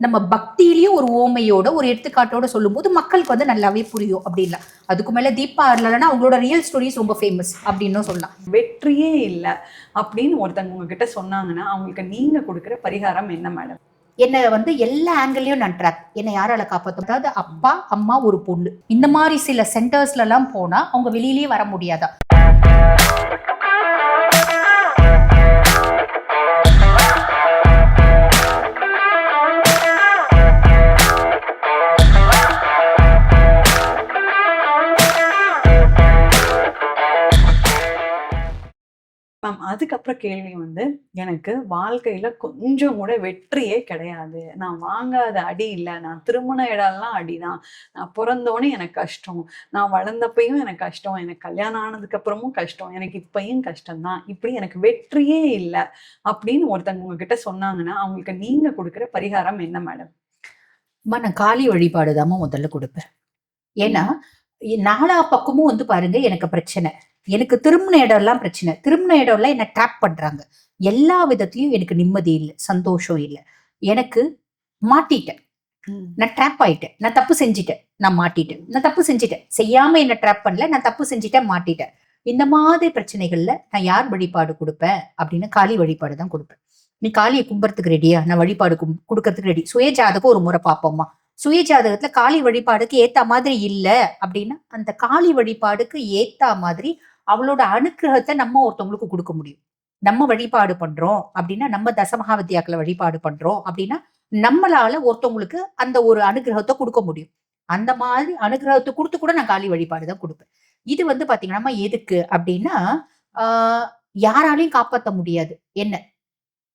நம்ம பக்தியிலயும் ஒரு ஓமையோட ஒரு எடுத்துக்காட்டோட சொல்லும்போது மக்களுக்கு வந்து நல்லாவே புரியும் அப்படின்லாம் அதுக்கு மேல தீபா இல்லைன்னா அவங்களோட ரியல் ஸ்டோரிஸ் ரொம்ப ஃபேமஸ் அப்படின்னும் சொல்லலாம். வெற்றியே இல்லை அப்படின்னு ஒருத்தங்க உங்ககிட்ட சொன்னாங்கன்னா அவங்களுக்கு நீங்க கொடுக்குற பரிகாரம் என்ன மேடம் என்னை வந்து எல்லா ஆங்கிள்லயும் நான் ட்ராக் என்னை யாரால காப்பாற்றும் அதாவது அப்பா அம்மா ஒரு பொண்ணு. இந்த மாதிரி சில சென்டர்ஸ்ல எல்லாம் போனா அவங்க வெளியிலேயே வர முடியாதா? அதுக்கப்புறம் கேள்வி வந்து எனக்கு வாழ்க்கையில கொஞ்சம் கூட வெற்றியே கிடையாது. நான் வாங்காத அடி இல்லை. நான் திருமண இடம்லாம் அடிதான். நான் பிறந்தோடனே எனக்கு கஷ்டம். நான் வளர்ந்தப்பையும் எனக்கு கஷ்டம். எனக்கு கல்யாணம் ஆனதுக்கு அப்புறமும் கஷ்டம். எனக்கு இப்பயும் கஷ்டம்தான். இப்படி எனக்கு வெற்றியே இல்லை அப்படின்னு ஒருத்தங்க உங்ககிட்ட சொன்னாங்கன்னா அவங்களுக்கு நீங்க கொடுக்குற பரிகாரம் என்ன மேடம்? அம்மா நான் காளி வழிபாடு முதல்ல கொடுப்பேன். ஏன்னா நாலா பக்கமும் வந்து பாருங்க எனக்கு பிரச்சனை. எனக்கு திருமண இடம்லாம் பிரச்சனை. திருமண இடம்லாம் என்ன ட்ராப் பண்றாங்க. எல்லா விதத்திலயும் எனக்கு நிம்மதி இல்லை சந்தோஷம் இல்லை. எனக்கு மாட்டிட்டேன். நான் ட்ராப் ஆயிட்டேன். நான் தப்பு செஞ்சிட்டேன். நான் மாட்டிட்டேன். நான் தப்பு செஞ்சிட்டேன். செய்யாம என்ன ட்ராப் பண்ணல. நான் தப்பு செஞ்சிட்டேன் மாட்டிட்டேன். இந்த மாதிரி பிரச்சனைகள்ல நான் யார் வழிபாடு கொடுப்பேன்? அப்படின்னு காளி வழிபாடு தான் கொடுப்பேன். நீ காளியை கும்புறதுக்கு ரெடியா நான் வழிபாடு கும்- கொடுக்கறதுக்கு ரெடி சுயஜாதகம் ஒரு முறை பார்ப்போம்மா. சுயஜாதகத்துல காளி வழிபாடுக்கு ஏத்த மாதிரி இல்ல அப்படின்னா அந்த காளி வழிபாடுக்கு ஏத்த மாதிரி அவளோட அனுக்கிரகத்தை நம்ம ஒருத்தவங்களுக்கு கொடுக்க முடியும். நம்ம வழிபாடு பண்றோம் அப்படின்னா நம்ம தசமகாவித்யாக்களை வழிபாடு பண்றோம் அப்படின்னா நம்மளால ஒருத்தவங்களுக்கு அந்த ஒரு அனுகிரகத்தை கொடுக்க முடியும். அந்த மாதிரி அனுகிரகத்தை கொடுத்து கூட நான் காளி வழிபாடு தான் கொடுப்பேன். இது வந்து பாத்தீங்கன்னா எதுக்கு அப்படின்னா ஆஹ் யாராலையும் காப்பாற்ற முடியாது. என்ன?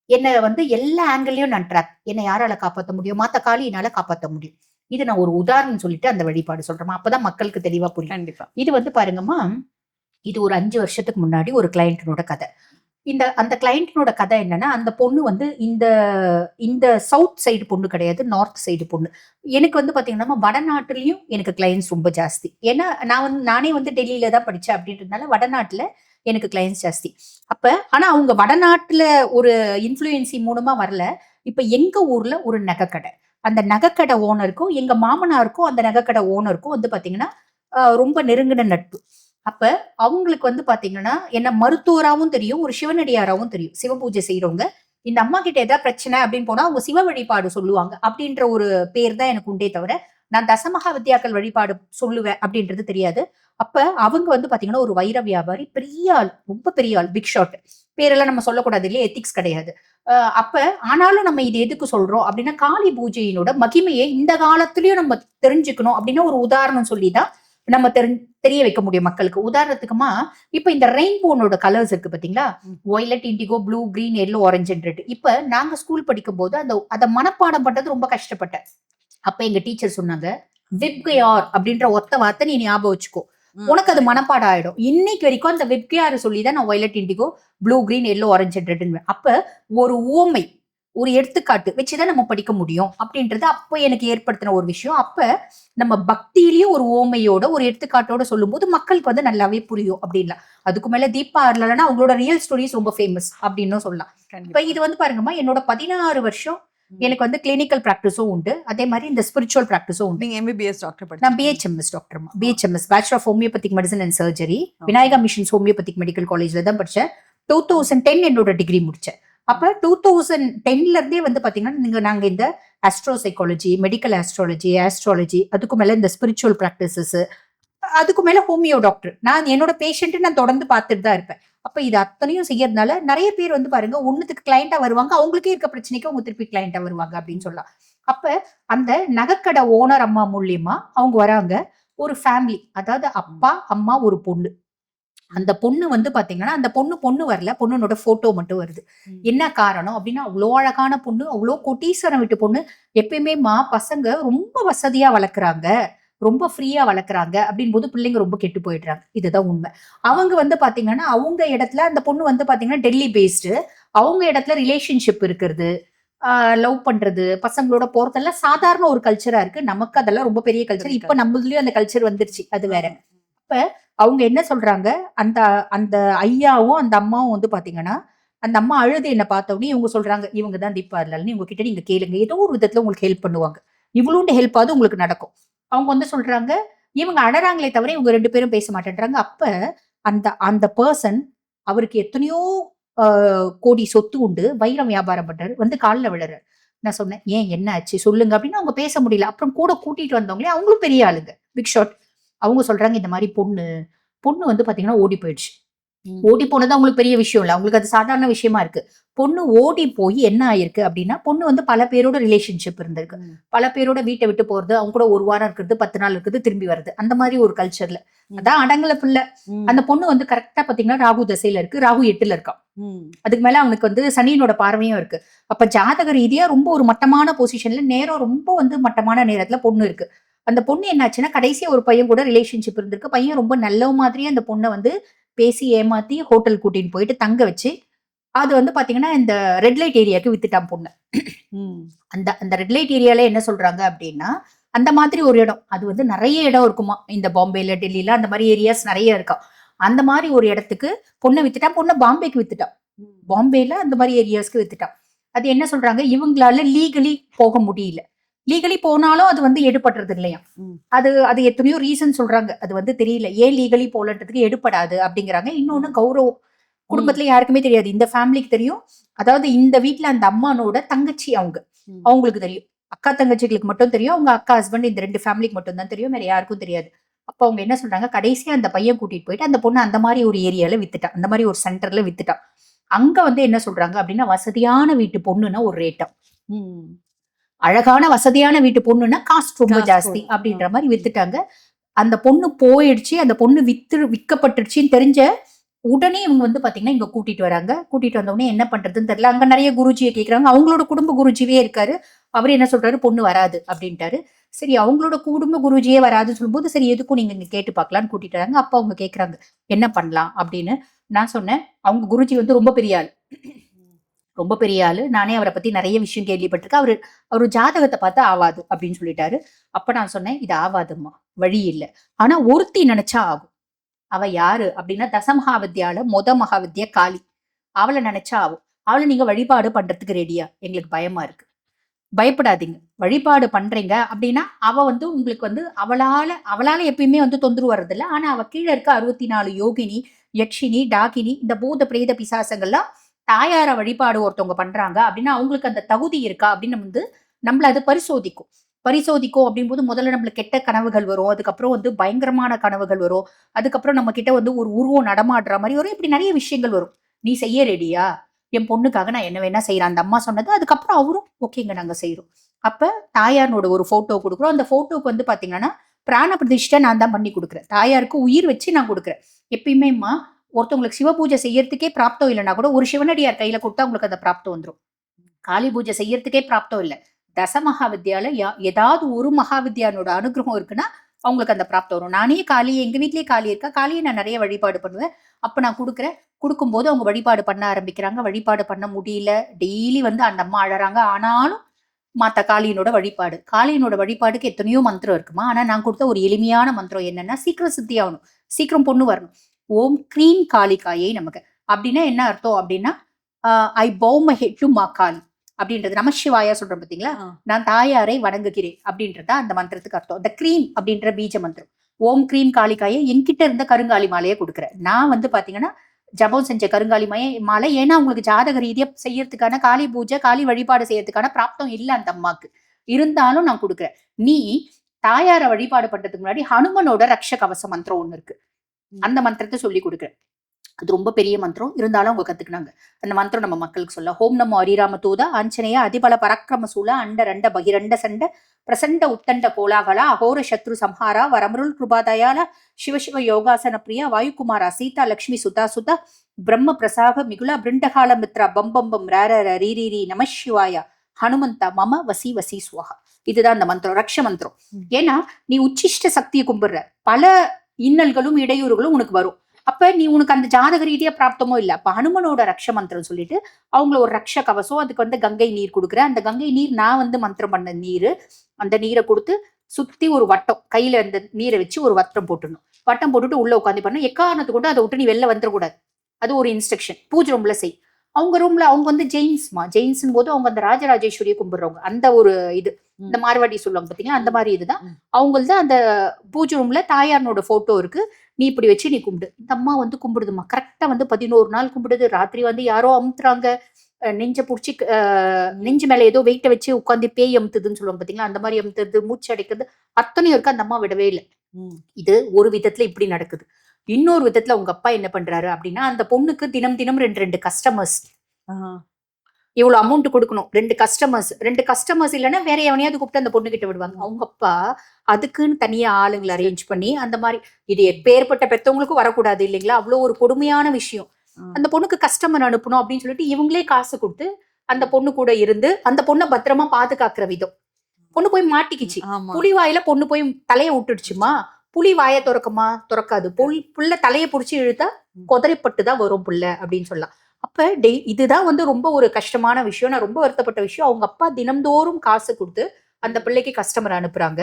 என்ன வந்து எல்லா ஆங்கிள்லயும் நான் ட்ராக் என்னை யாரால காப்பாற்ற முடியும்? மாத்த காளியினால காப்பாற்ற முடியும். இது நான் ஒரு உதாரணம் சொல்லிட்டு அந்த வழிபாடு சொல்றேன். அப்பதான் மக்களுக்கு தெளிவா புரியும். கண்டிப்பா. இது வந்து பாருங்கம்மா இது ஒரு அஞ்சு வருஷத்துக்கு முன்னாடி ஒரு கிளைண்ட்டினோட கதை. இந்த அந்த கிளைண்ட்டினோட கதை என்னன்னா அந்த பொண்ணு வந்து இந்த இந்த சவுத் சைடு பொண்ணு கிடையாது நார்த் சைடு பொண்ணு. எனக்கு வந்து பார்த்தீங்கன்னா வடநாட்டுலேயும் எனக்கு கிளையன்ஸ் ரொம்ப ஜாஸ்தி. ஏன்னா நான் வந்து நானே வந்து டெல்லியில தான் படித்தேன் அப்படின்றதுனால வடநாட்டில் எனக்கு கிளையன்ஸ் ஜாஸ்தி. அப்ப ஆனா அவங்க வடநாட்டுல ஒரு இன்ஃப்ளூயன்சி மூலமா வரல. இப்ப எங்க ஊர்ல ஒரு நகைக்கடை. அந்த நகைக்கடை ஓனருக்கும் எங்க மாமனாருக்கும் அந்த நகைக்கடை ஓனருக்கும் வந்து பாத்தீங்கன்னா ரொம்ப நெருங்கின நட்பு. அப்ப அவங்களுக்கு வந்து பாத்தீங்கன்னா என்ன மருத்துவராகவும் தெரியும் ஒரு சிவனடியாராவும் தெரியும். சிவபூஜை செய்யறவங்க இந்த அம்மா கிட்ட ஏதாவது பிரச்சனை அப்படின்னு போனா அவங்க சிவ வழிபாடு சொல்லுவாங்க. அப்படின்ற ஒரு பேர் தான் எனக்கு உண்டே தவிர நான் தசமகா வித்யாக்கள் வழிபாடு சொல்லுவேன் அப்படின்றது தெரியாது. அப்ப அவங்க வந்து பாத்தீங்கன்னா ஒரு வைர வியாபாரி பெரிய ஆள் ரொம்ப பெரிய ஆள் பிக் ஷாட் பேரெல்லாம் நம்ம சொல்லக்கூடாது இல்லையா? எத்திக்ஸ் கிடையாது. அப்ப ஆனாலும் நம்ம இது எதுக்கு சொல்றோம் அப்படின்னா காளி பூஜையினோட மகிமையை இந்த காலத்திலயும் நம்ம தெரிஞ்சுக்கணும் அப்படின்னா ஒரு உதாரணம் சொல்லிதான் நம்ம தெரி தெரிய வைக்க முடியும் மக்களுக்கு. உதாரணத்துக்குமா இப்ப இந்த ரெயின்போனோட கலர்ஸ் இருக்கு பாத்தீங்களா? Violet indigo blue green yellow orange red இப்ப நாங்க ஸ்கூல் படிக்கும் போது அந்த அதை மனப்பாடம் பண்றது ரொம்ப கஷ்டப்பட்டேன். அப்ப எங்க டீச்சர் சொன்னாங்க விப்கையார் அப்படின்ற ஒத்த வார்த்தை நீ ஞாபகம் வச்சுக்கோ. உனக்கு அது மனப்பாடம் ஆயிடும். இன்னைக்கு வரைக்கும் அந்த வெப்கையாரு சொல்லி தான் நான் violet indigo blue green yellow orange ரெட்னு அப்ப ஒரு ஓமை ஒரு எடுத்துக்காட்டு வச்சுதான் நம்ம படிக்க முடியும் அப்படின்றது அப்ப எனக்கு ஏற்படுத்தின ஒரு விஷயம். அப்ப நம்ம பக்தியிலயும் ஒரு ஓமையோட ஒரு எடுத்துக்காட்டோட சொல்லும்போது மக்களுக்கு வந்து நல்லாவே புரியும் அப்படின்லாம். அதுக்கு மேல தீபா இல்லைன்னா அவங்களோட ரியல் ஸ்டோரிஸ் ரொம்ப ஃபேமஸ் அப்படின்னும் சொல்லலாம். இப்ப இது வந்து பாருங்கம்மா என்னோட பதினாறு வருஷம் எனக்கு வந்து கிளினிக்கல் ப்ராக்டிஸும் உண்டு. அதே மாதிரி இந்த ஸ்பிரிச்சுவல் ப்ராக்டிஸும் உண்டு. நீங்க எம்பிபிஎஸ் டாக்டர் நான் BHMS doctor BHMS bachelor of homeopathic medicine and surgery Vinayaka Missions homeopathic medical காலேஜ்ல தான் படிச்சேன். டூ தௌசண்ட் டென் என்னோட டிகிரி முடிச்சேன். அப்ப டூ தௌசண்ட் டென்ல இருந்தே வந்து பாத்தீங்கன்னா நீங்க நாங்க இந்த astro psychology medical astrology astrology அதுக்கு மேல இந்த ஸ்பிரிச்சுவல் ப்ராக்டிசஸ் அதுக்கு மேல ஹோமியோ டாக்டர் நான் என்னோட பேஷண்ட் நான் தொடர்ந்து பார்த்துட்டு தான் இருப்பேன். அப்ப இது அத்தனையும் செய்யறதுனால நிறைய பேர் வந்து பாருங்க ஒண்ணுத்துக்கு கிளைண்டா வருவாங்க. அவங்களுக்கே இருக்க பிரச்சனைக்கு அவங்க திருப்பி கிளைண்டா வருவாங்க அப்படின்னு சொல்லலாம். அப்ப அந்த நகைக்கடை ஓனர் அம்மா மூலியமா அவங்க வராங்க. ஒரு ஃபேமிலி அதாவது அப்பா அம்மா ஒரு பொண்ணு. அந்த பொண்ணு வந்து பாத்தீங்கன்னா அந்த பொண்ணு பொண்ணு வரல. பொண்ணுனோட போட்டோ மட்டும் வருது. என்ன காரணம் அப்படின்னா அவ்வளோ அழகான பொண்ணு அவ்வளோ கொட்டீஸ்வரம் விட்டு பொண்ணு. எப்பயுமே மா பசங்க ரொம்ப வசதியா வளர்க்குறாங்க. ரொம்ப ஃப்ரீயா வளர்க்குறாங்க. அப்படின் போது பிள்ளைங்க ரொம்ப கெட்டு போயிடுறாங்க. இதுதான் உண்மை. அவங்க வந்து பாத்தீங்கன்னா அவங்க இடத்துல அந்த பொண்ணு வந்து பாத்தீங்கன்னா டெல்லி பேஸ்டு அவங்க இடத்துல ரிலேஷன்ஷிப் இருக்கிறது. லவ் பண்றது. பசங்களோட போறதெல்லாம் சாதாரண ஒரு கல்ச்சரா இருக்கு. நமக்கு அதெல்லாம் ரொம்ப பெரிய கல்ச்சர் இப்ப நம்மளதுலயும் அந்த கல்ச்சர் வந்துருச்சு. அது வேற. அவங்க என்ன சொல்றாங்க? அந்த அந்த ஐயாவும் அந்த அம்மாவும் வந்து பாத்தீங்கன்னா அந்த அம்மா அழுது என்ன பார்த்தோடனே இவங்க சொல்றாங்க இவங்க தான் தீபா இல்லைன்னு இவங்க கிட்ட நீங்க கேளுங்க. ஏதோ ஒரு விதத்துல உங்களுக்கு ஹெல்ப் பண்ணுவாங்க. இவ்வளோண்டு ஹெல்ப்பாவது உங்களுக்கு நடக்கும். அவங்க வந்து சொல்றாங்க இவங்க அழறாங்களே தவிர இவங்க ரெண்டு பேரும் பேச மாட்டேன்றாங்க. அப்ப அந்த அந்த பர்சன் அவருக்கு எத்தனையோ ஆஹ், கோடி சொத்து உண்டு. வைரம் வியாபாரம் பண்றாரு. வந்து காலில் விழுறாரு. நான் சொன்னேன் ஏன்? என்ன ஆச்சு? சொல்லுங்க. அப்படின்னு அவங்க பேச முடியல. அப்புறம் கூட கூட்டிட்டு வந்தவங்களே அவங்களும் பெரிய ஆளுங்க. பிக் ஷாட் அவங்க சொல்றாங்க இந்த மாதிரி பொண்ணு பொண்ணு வந்து பாத்தீங்கன்னா ஓடி போயிடுச்சு. ஓடி போனது அவங்களுக்கு பெரிய விஷயம் இல்லை. அவங்களுக்கு அது சாதாரண விஷயமா இருக்கு. பொண்ணு ஓடி போய் என்ன ஆயிருக்கு அப்படின்னா பொண்ணு வந்து பல பேரோட ரிலேஷன்ஷிப் இருந்திருக்கு. பல பேரோட வீட்டை விட்டு போறது அவங்க கூட ஒரு வாரம் இருக்கிறது பத்து நாள் இருக்கிறது திரும்பி வருது அந்த மாதிரி ஒரு கல்ச்சர்ல அதான் அடங்கல பிள்ளை. அந்த பொண்ணு வந்து கரெக்டா பாத்தீங்கன்னா ராகு தசையில இருக்கு. ராகு எட்டுல இருக்கான். அதுக்கு மேல அவனுக்கு வந்து சனியினோட பார்வையும் இருக்கு. அப்ப ஜாதக ரீதியா ரொம்ப ஒரு மட்டமான பொசிஷன்ல நேரம் ரொம்ப வந்து மட்டமான நேரத்துல பொண்ணு இருக்கு. அந்த பொண்ணு என்னாச்சுன்னா கடைசியா ஒரு பையன் கூட ரிலேஷன்ஷிப் இருந்திருக்கு. பையன் ரொம்ப நல்ல மாதிரியே அந்த பொண்ணை வந்து பேசி ஏமாத்தி ஹோட்டல் கூட்டின்னு போயிட்டு தங்க வச்சு அது வந்து பாத்தீங்கன்னா இந்த ரெட் லைட் ஏரியாவுக்கு வித்துட்டான் பொண்ணு. ம். அந்த அந்த ரெட் லைட் ஏரியால என்ன சொல்றாங்க அப்படின்னா அந்த மாதிரி ஒரு இடம். அது வந்து நிறைய இடம் இருக்குமா? இந்த பாம்பேல டெல்லியில அந்த மாதிரி ஏரியாஸ் நிறைய இருக்கா? அந்த மாதிரி ஒரு இடத்துக்கு பொண்ணை வித்துட்டான். பொண்ணை பாம்பேக்கு வித்துட்டான். பாம்பேல அந்த மாதிரி ஏரியாஸ்க்கு வித்துட்டான். அது என்ன சொல்றாங்க? இவங்களால லீகலி போக முடியல. லீகலி போனாலும் அது வந்து எடுபடுறது இல்லையா. அது அது எத்தனையோ ரீசன் சொல்றாங்க. அது வந்து தெரியல. ஏன் லீகலி போலன்றதுக்கு எடுபடாது அப்படிங்கிறாங்க. இன்னொன்னு கௌரவம். குடும்பத்துல யாருக்குமே தெரியாது. இந்த ஃபேமிலிக்கு தெரியும். அதாவது இந்த வீட்ல அந்த அம்மானோட தங்கச்சி அவங்க. அவங்களுக்கு தெரியும். அக்கா தங்கச்சிகளுக்கு மட்டும் தெரியும். அவங்க அக்கா ஹஸ்பண்ட் இந்த ரெண்டு ஃபேமிலிக்கு மட்டும் தான் தெரியும். வேற யாருக்கும் தெரியாது. அப்போ அவங்க என்ன சொல்றாங்க? கடைசியா அந்த பையன் கூட்டிட்டு போயிட்டு அந்த பொண்ணு அந்த மாதிரி ஒரு ஏரியால வித்துட்டான் அந்த மாதிரி ஒரு சென்டர்ல வித்துட்டான் அங்க வந்து என்ன சொல்றாங்க அப்படின்னா வசதியான வீட்டு பொண்ணுன்னா ஒரு ரேட்டம். அழகான வசதியான வீட்டு பொண்ணுன்னா காஸ்ட் ரொம்ப ஜாஸ்தி. அப்படின்ற மாதிரி வித்துட்டாங்க. அந்த பொண்ணு போயிடுச்சு அந்த பொண்ணு வித்து விற்கப்பட்டுடுச்சின்னு தெரிஞ்ச உடனே இவங்க வந்து பாத்தீங்கன்னா இங்க கூட்டிட்டு வராங்க. கூட்டிட்டு வந்த உடனே என்ன பண்றதுன்னு தெரியல. அங்க நிறைய குருஜியை கேக்குறாங்க. அவங்களோட குடும்ப குருஜிவே இருக்காரு. அவர் என்ன சொல்றாரு? பொண்ணு வராது அப்படின்ட்டாரு. சரி அவங்களோட குடும்ப குருஜியே வராதுன்னு சொல்லும்போது சரி எதுக்கும் நீங்க இங்க கேட்டு பார்க்கலான்னு கூட்டிட்டு வராங்க. அப்ப அவங்க கேக்குறாங்க. என்ன பண்ணலாம்? அப்படின்னு நான் சொன்னேன். அவங்க குருஜி வந்து ரொம்ப பெரிய ஆள். ரொம்ப பெரிய ஆளு. நானே அவரை பத்தி நிறைய விஷயம் கேள்விப்பட்டிருக்கேன். அவரு அவரு ஜாதகத்தை பார்த்து ஆவாது அப்படின்னு சொல்லிட்டாரு. அப்ப நான் சொன்னேன் இது ஆவாதும்மா. வழி இல்லை. ஆனா ஒருத்தி நினைச்சா ஆகும். அவ யாரு அப்படின்னா தசமகாவித்யால மொத மகாவித்யா காளி. அவளை நினைச்சா ஆகும். அவளை நீங்க வழிபாடு பண்றதுக்கு ரெடியா எங்களுக்கு பயமா இருக்கு. பயப்படாதீங்க. வழிபாடு பண்றீங்க அப்படின்னா அவ வந்து உங்களுக்கு வந்து அவளால அவளால எப்பயுமே வந்து தொந்தரவு வர்றதில்ல. ஆனா அவ கீழே இருக்க அறுபத்தி நாலு யோகினி யக்ஷினி டாகினி இந்த பூத பிரேத பிசாசங்கள்லாம் தாயார வழிபாடு ஒருத்தவங்க பண்றாங்க அப்படின்னா அவங்களுக்கு அந்த தகுதி இருக்கா அப்படின்னு வந்து நம்மள அது பரிசோதிக்கும். பரிசோதிக்கும் அப்படிங்கும்போது முதல்ல நம்மளுக்கு கெட்ட கனவுகள் வரும். அதுக்கப்புறம் வந்து பயங்கரமான கனவுகள் வரும். அதுக்கப்புறம் நம்ம கிட்ட வந்து ஒரு உருவம் நடமாடுற மாதிரி வரும். இப்படி நிறைய விஷயங்கள் வரும். நீ செய்ய ரெடியா? என் பொண்ணுக்காக நான் என்ன வேணா செய்யறேன் அந்த அம்மா சொன்னது அதுக்கப்புறம் அவரும் ஓகேங்க நாங்க செய்யறோம் அப்ப தாயாரோட ஒரு போட்டோ கொடுக்குறோம். அந்த போட்டோக்கு வந்து பாத்தீங்கன்னா பிராண பிரதிஷ்டை நான் தான் பண்ணி கொடுக்குறேன். தாயாருக்கு உயிர் வச்சு நான் கொடுக்குறேன். எப்பயுமேம்மா ஒருத்தவங்களுக்கு சிவ பூஜை செய்யறதுக்கே பிராப்தம் இல்லைனா கூட ஒரு சிவனடியார் கையில கொடுத்தா உங்களுக்கு அந்த பிராப்தம் வந்துடும் காளி பூஜை செய்யறதுக்கே பிராப்தம் இல்லை. தச மகாவித்யால யா- ஏதாவது ஒரு மகாவித்யானோட அனுகிரகம் இருக்குன்னா அவங்களுக்கு அந்த பிராப்தம் வரும். நானே காளி எங்க வீட்லயே காளி இருக்கா? காளியை நான் நிறைய வழிபாடு பண்ணுவேன். அப்ப நான் கொடுக்குறேன். கொடுக்கும்போது அவங்க வழிபாடு பண்ண ஆரம்பிக்கிறாங்க. வழிபாடு பண்ண முடியல. டெய்லி வந்து அந்த அம்மா அழறாங்க. ஆனாலும் மாத்த காளியினோட வழிபாடு. காளியினோட வழிபாடுக்கு எத்தனையோ மந்திரம் இருக்குமா? ஆனா நான் கொடுத்த ஒரு எளிமையான மந்திரம் என்னன்னா சீக்கிரம் சித்தி ஆகணும். சீக்கிரம் பொண்ணு வரணும். ஓம் க்ரீம் காளிகாயை நமக்கு. அப்படின்னா என்ன அர்த்தம் அப்படின்னா ஐ பௌம ஹெட் டு மா காளி அப்படின்றது. நமசிவாயா சொல்றோம் பாத்தீங்களா? ஆ. நான் தாயாரை வணங்குகிறேன் அப்படின்றதா அந்த மந்திரத்துக்கு அர்த்தம். இந்த க்ரீம் அப்படின்ற பீஜ மந்திரம். ஓம் க்ரீம் காளிகாயை என்கிட்ட இருந்த கருங்காலி மாலையை கொடுக்குறேன் நான் வந்து பாத்தீங்கன்னா ஜபம் செஞ்ச கருங்காலி மாய மாலை. ஏன்னா உங்களுக்கு ஜாதக ரீதியா செய்யறதுக்கான காளி பூஜை காளி வழிபாடு செய்யறதுக்கான பிராப்தம் இல்லை அந்த அம்மாக்கு. இருந்தாலும் நான் கொடுக்குறேன். நீ தாயாரை வழிபாடு பண்றதுக்கு முன்னாடி ஹனுமனோட ரக்ஷ கவச மந்திரம் ஒண்ணு இருக்கு. அந்த மந்திரத்தை சொல்லி கொடுக்குறேன். அது ரொம்ப பெரிய மந்திரம். இருந்தாலும் அவங்க கத்துக்கினாங்க. அந்த மந்திரம் நம்ம மக்களுக்கு சொல்ல ஹோம் நமோ அரிராம தூதா ஆஞ்சநேய அதிபல பராக்கிரம சூல அண்ட ரண்ட பகிரண்ட சண்ட பிரசண்ட உத்தண்ட கோலாகலா அகோர சத்ரு சம்ஹாரா வரமருள் கிருபாதயால சிவசிவ யோகாசன பிரியா வாயுகுமாரா சீதா லக்ஷ்மி சுதா சுதா பிரம்ம பிரசாக மிகுலா பிருண்டகால மித்ரா பம்பம்பம் ரர ரீரி நம சிவாய ஹனுமந்தா மம வசி வசி சுவஹா. இதுதான் அந்த மந்திரம். ரக்ஷ மந்திரம். ஏன்னா நீ உச்சிஷ்ட சக்தியை கும்பிடுற. பல இன்னல்களும் இடையூறுகளும் உனக்கு வரும். அப்ப நீ உனக்கு அந்த ஜாதக ரீதியா பிராப்தமோ இல்ல அப்ப ஹனுமனோட ரக்ஷ மந்திரம் சொல்லிட்டு அவங்கள ஒரு ரக்ஷ கவசம் அதுக்கு வந்து கங்கை நீர் கொடுக்குறேன் அந்த கங்கை நீர் நான் வந்து மந்திரம் பண்ண நீர் அந்த நீரை கொடுத்து சுத்தி ஒரு வட்டம் கையில அந்த நீரை வச்சு ஒரு வட்டம் போட்டுடணும். வட்டம் போட்டுட்டு உள்ள உட்காந்து பண்ணணும் எக்காரணத்து கொண்டு அதை விட்டு நீ வெளில வந்துடக்கூடாது. அது ஒரு இன்ஸ்ட்ரக்ஷன் பூஜை ரூம்ல செய். அவங்க ரூம்ல அவங்க வந்து ஜெயின்ஸ்மா ஜெயின்ஸ் போது அவங்க அந்த ராஜராஜேஸ்வரியை கும்பிடுறவங்க அந்த ஒரு இது. இந்த மார்வாடி சொல்லுவாங்க பாத்தீங்களா? அந்த மாதிரி இதுதான். அவங்களது அந்த பூஜை ரூம்ல தாயாரனோட போட்டோ இருக்கு. நீ இப்படி வச்சு நீ கும்பிடு. இந்த அம்மா வந்து கும்பிடுதுமா கரெக்டா வந்து பதினோரு நாள் கும்பிடுது. ராத்திரி வந்து யாரோ அமுத்துறாங்க. நெஞ்ச புடிச்சு நெஞ்சு மேல ஏதோ வெயிட்ட வச்சு உட்காந்து பேய் அமுத்துதுன்னு சொல்லுவாங்க பாத்தீங்களா? அந்த மாதிரி அமுத்துறது மூச்சு அடைக்கிறது அத்தனையும் இருக்கு. அந்த அம்மா விடவே இல்லை. இது ஒரு விதத்துல இப்படி நடக்குது. இன்னொரு விதத்துல உங்க அப்பா என்ன பண்றாரு அப்படின்னா அந்த பொண்ணுக்கு தினம் தினம் ரெண்டு ரெண்டு கஸ்டமர்ஸ் ஆஹா. இவ்வளவு அமௌண்ட் கொடுக்கணும். ரெண்டு கஸ்டமர்ஸ் ரெண்டு கஸ்டமர்ஸ் இல்லைன்னா வேற எவனையாவது கூப்பிட்டு அந்த பொண்ணு கிட்ட விடுவாங்க அவங்க அப்பா அதுக்குன்னு தனியா ஆளுங்களை அரேஞ்ச் பண்ணி அந்த மாதிரி இது எப்பேற்பட்ட பெத்தவங்களுக்கும் வரக்கூடாது இல்லைங்களா? அவ்வளவு ஒரு கொடுமையான விஷயம். அந்த பொண்ணுக்கு கஸ்டமர் அனுப்பணும் அப்படின்னு சொல்லிட்டு இவங்களே காசு கொடுத்து அந்த பொண்ணு கூட இருந்து அந்த பொண்ணை பத்திரமா பாதுகாக்கிற விதம். பொண்ணு போய் மாட்டிக்கிச்சு. புலி வாயில பொண்ணு போய் தலைய விட்டுடுச்சுமா? புலி வாயை திறக்குமா? திறக்காது. புல் புள்ள தலைய புடிச்சு இழுத்தா கொதறிப்பட்டு தான் வரும் புள்ள அப்படின்னு சொல்லலாம். அப்ப டெய் இதுதான் வந்து ரொம்ப ஒரு கஷ்டமான விஷயம். நான் ரொம்ப வருத்தப்பட்ட விஷயம். அவங்க அப்பா தினம்தோறும் காசு கொடுத்து அந்த பிள்ளைக்கு கஸ்டமர் அனுப்புறாங்க.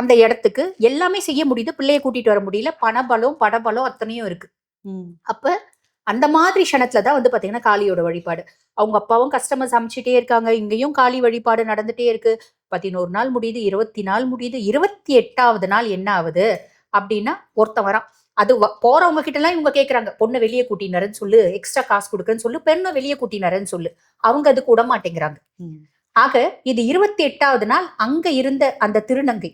அந்த இடத்துக்கு எல்லாமே செய்ய முடியுது. பிள்ளைய கூட்டிட்டு வர முடியல. பணபலம் படபலம் அத்தனையும் இருக்கு. அப்ப அந்த மாதிரி க்ஷணத்துல தான் வந்து பாத்தீங்கன்னா காளியோட வழிபாடு. அவங்க அப்பாவும் கஸ்டமர்ஸ் அமைச்சிட்டே இருக்காங்க. இங்கேயும் காளி வழிபாடு நடந்துட்டே இருக்கு. பதினோரு நாள் முடியுது இருபத்தி நாள் முடியுது இருபத்தி எட்டாவது நாள் என்ன ஆகுது? அப்படின்னா ஒருத்தன் வரான். அது போறவங்க கிட்ட எல்லாம் இவங்க கேக்குறாங்க பொண்ணை வெளியே கூட்டினருன்னு சொல்லு எக்ஸ்ட்ரா காசு கொடுக்குறேன்னு சொல்லு பெண்ணை வெளியே கூட்டினருன்னு சொல்லு. அவங்க அது கூட மாட்டேங்கிறாங்க. ஆக இது இருபத்தி எட்டாவது நாள் அங்க இருந்த அந்த திருநங்கை.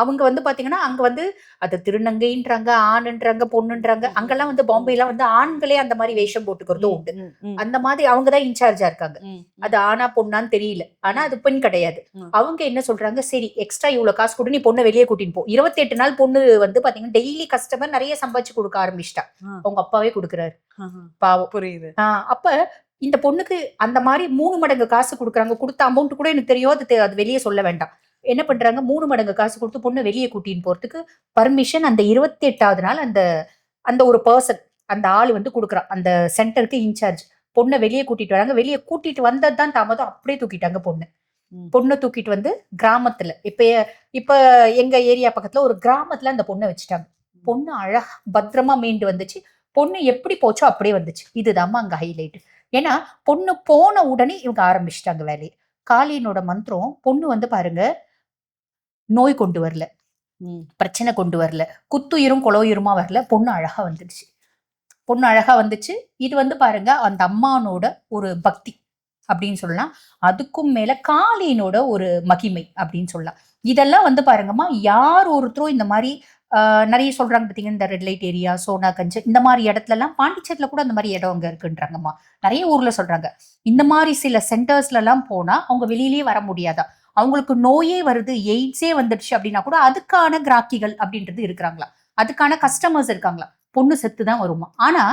அவங்க வந்து பாத்தீங்கன்னா அங்க வந்து அது திருநங்கைன்றாங்க ஆணுன்றாங்க பொண்ணுன்றாங்க அங்கெல்லாம் வந்து பாம்பேலாம் வந்து ஆண்களே அந்த மாதிரி வேஷம் போட்டுக்கிறதும் உண்டு. அந்த மாதிரி அவங்க தான் இன்சார்ஜா இருக்காங்க. அது ஆனா பொண்ணான்னு தெரியல. ஆனா அது பெண் கிடையாது. அவங்க என்ன சொல்றாங்க சரி எக்ஸ்ட்ரா இவ்வளவு காசு கொடு நீ பொண்ணை வெளியே கூட்டின்னு போ. இருபத்தி எட்டு நாள் பொண்ணு வந்து பாத்தீங்கன்னா டெய்லி கஸ்டமர் நிறைய சம்பாதிச்சு கொடுக்க ஆரம்பிச்சிட்டா. அவங்க அப்பாவே கொடுக்குறாரு. பாவம். புரியுது. அப்ப இந்த பொண்ணுக்கு அந்த மாதிரி மூணு மடங்கு காசு கொடுக்குறாங்க கொடுத்த அமௌண்ட் கூட எனக்கு தெரியும் அது அது வெளியே சொல்ல வேண்டாம். என்ன பண்றாங்க? மூணு மடங்கு காசு கொடுத்து பொண்ணை வெளியே கூட்டின்னு போறதுக்கு பர்மிஷன் அந்த இருபத்தி எட்டாவது நாள் அந்த அந்த ஒரு பர்சன் அந்த ஆள் வந்து கொடுக்குறான் அந்த சென்டருக்கு இன்சார்ஜ் பொண்ணை வெளியே கூட்டிட்டு வராங்க. வெளியே கூட்டிட்டு வந்தது தான் தாமதம். அப்படியே தூக்கிட்டாங்க பொண்ணு. பொண்ணை தூக்கிட்டு வந்து கிராமத்துல இப்ப இப்ப எங்க ஏரியா பக்கத்துல ஒரு கிராமத்துல அந்த பொண்ணை வச்சுட்டாங்க. பொண்ணு அழகா பத்திரமா மீண்டு வந்துச்சு. பொண்ணு எப்படி போச்சோ அப்படியே வந்துச்சு. இதுதாம்மா அங்க ஹைலைட் ஏன்னா பொண்ணு போன உடனே இவங்க ஆரம்பிச்சிட்டாங்க வேலையை. காளியனோட மந்திரம் பொண்ணு வந்து பாருங்க நோய் கொண்டு வரல. பிரச்சனை கொண்டு வரல. குத்துயிரும் கொலோயுருமா வரல. பொண்ணு அழகா வந்துடுச்சு. பொண்ணு அழகா வந்துச்சு. இது வந்து பாருங்க அந்த அம்மானோட ஒரு பக்தி அப்படின்னு சொல்லலாம். அதுக்கும் மேல காளியனோட ஒரு மகிமை அப்படின்னு சொல்லலாம். இதெல்லாம் வந்து பாருங்கம்மா யார் ஒருத்தரும் இந்த மாதிரி ஆஹ், நிறைய சொல்றாங்க பார்த்தீங்கன்னா இந்த red light area Sona Ganj இந்த மாதிரி இடத்துல எல்லாம் பாண்டிச்சேரியில கூட அந்த மாதிரி இடம் அங்க இருக்குன்றாங்கம்மா. நிறைய ஊர்ல சொல்றாங்க. இந்த மாதிரி சில சென்டர்ஸ்ல எல்லாம் போனா அவங்க வெளியிலேயே வர முடியாதா? அவங்களுக்கு நோயே வருது எய்ட்ஸே வந்துடுச்சு அப்படின்னா கூட அதுக்கான கிராக்கிகள் அப்படின்றது இருக்கிறாங்களா? அதுக்கான கஸ்டமர்ஸ் இருக்காங்களா? பொண்ணு செத்து தான் வருமா? ஆனா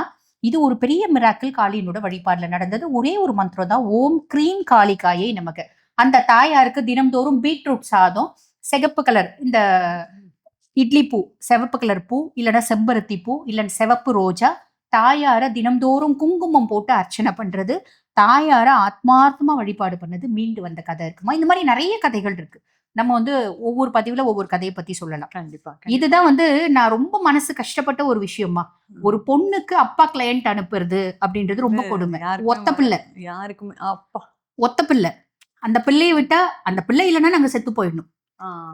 இது ஒரு பெரிய மிராக்கிள் காளியனோட வழிபாடுல நடந்தது. ஒரே ஒரு மந்திரம் தான் ஓம் க்ரீம் காளிகாயை நமக்கு அந்த தாயாருக்கு தினம்தோறும் பீட்ரூட் சாதம் சிகப்பு கலர் இந்த இட்லி பூ சிவப்பு கலர் பூ இல்லைன்னா செம்பருத்தி பூ இல்லைன்னா சிவப்பு ரோஜா தாயார தினம்தோறும் குங்குமம் போட்டு அர்ச்சனை பண்றது தாயார ஆத்மார்த்தமா வழிபாடு பண்ணது மீண்டு வந்த கதை இருக்குமா? இந்த மாதிரி நிறைய கதைகள் இருக்கு. நம்ம வந்து ஒவ்வொரு பதிவுல ஒவ்வொரு கதையை பத்தி சொல்லலாம். கண்டிப்பா இதுதான் வந்து நான் ரொம்ப மனசு கஷ்டப்பட்ட ஒரு விஷயமா. ஒரு பொண்ணுக்கு அப்பா கிளையண்ட் அனுப்புறது அப்படின்றது ரொம்ப கொடுமை. ஒத்த பிள்ளை. யாருக்குமே அப்பா. ஒத்த பிள்ளை. அந்த பிள்ளையை விட்டா அந்த பிள்ளை இல்லைன்னா நாங்க செத்து போயிடணும்.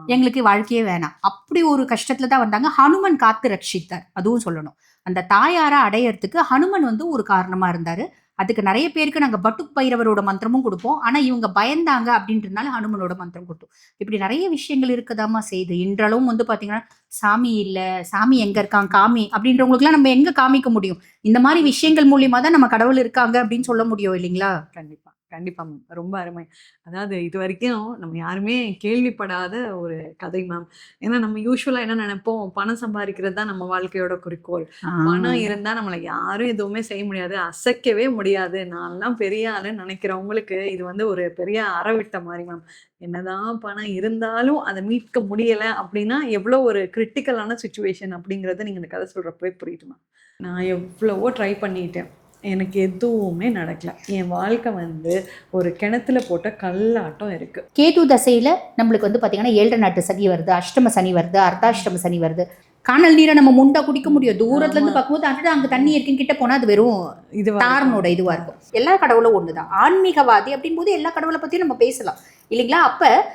எங்களுக்கு வாழ்க்கையே வேணாம். அப்படி ஒரு கஷ்டத்துல தான் வந்தாங்க. ஹனுமன் காத்து ரட்சித்தார். அதுவும் சொல்லணும். அந்த தாயாரை அடையறதுக்கு ஹனுமன் வந்து ஒரு காரணமா இருந்தாரு. அதுக்கு நிறைய பேருக்கு நாங்கள் பட்டுக் பைரவரோட மந்திரமும் கொடுப்போம். ஆனால் இவங்க பயந்தாங்க அப்படின்றதுனால ஹனுமனோட மந்திரம் கொடுத்தோம். இப்படி நிறைய விஷயங்கள் இருக்கதாமா செய்யுது இன்றளவும் வந்து பார்த்தீங்கன்னா சாமி இல்லை சாமி எங்கே இருக்கான் காமி அப்படின்றவங்களுக்குலாம் நம்ம எங்கே காமிக்க முடியும்? இந்த மாதிரி விஷயங்கள் மூலியமாக தான் நம்ம கடவுள் இருக்காங்க அப்படின்னு சொல்ல முடியும் இல்லைங்களா? கண்டிப்பாக கண்டிப்பா மேம் ரொம்ப அருமை. அதாவது இது வரைக்கும் நம்ம யாருமே கேள்விப்படாத ஒரு கதை மேம் ஏன்னா நம்ம யூஸ்வலா என்ன நினைப்போம்? பணம் சம்பாதிக்கிறது தான் நம்ம வாழ்க்கையோட குறிக்கோள். பணம் இருந்தா நம்மளை யாரும் எதுவுமே செய்ய முடியாது. அசைக்கவே முடியாது. நான்லாம் பெரிய ஆளுன்னு நினைக்கிறவங்களுக்கு இது வந்து ஒரு பெரிய அறவிட்ட மாதிரி மேம் என்னதான் பணம் இருந்தாலும் அதை மீட்க முடியல அப்படின்னா எவ்வளோ ஒரு கிரிட்டிக்கலான சுச்சுவேஷன் அப்படிங்கறத நீங்க இந்த கதை சொல்றப்பவே புரியுது மேம் நான் எவ்வளவோ ட்ரை பண்ணிட்டேன். எனக்கு எதுவுமே நடக்கல. என் வாழ்க்கை வந்து ஒரு கிணத்துல போட்ட கல்லாட்டம் இருக்கு. கேது தசையில நம்மளுக்கு வந்து பாத்தீங்கன்னா ஏழரை நாட்டு சனி வருது அஷ்டம சனி வருது அர்த்தாஷ்டம சனி வருது. காணல் நீரை நம்ம முண்டா குடிக்க முடியும். தூரத்துல இருந்து. பார்க்கும்போது அடடா அங்க தண்ணி இருக்குன்னு கிட்ட போனா அது வெறும் இது தாரனோட இதுவா இருக்கும். எல்லா கடவுளும் ஒண்ணுதான். ஆன்மீகவாதி அப்படின் போது எல்லா கடவுளை பத்தியும் நம்ம பேசலாம். இல்லைங்களா? அப்ப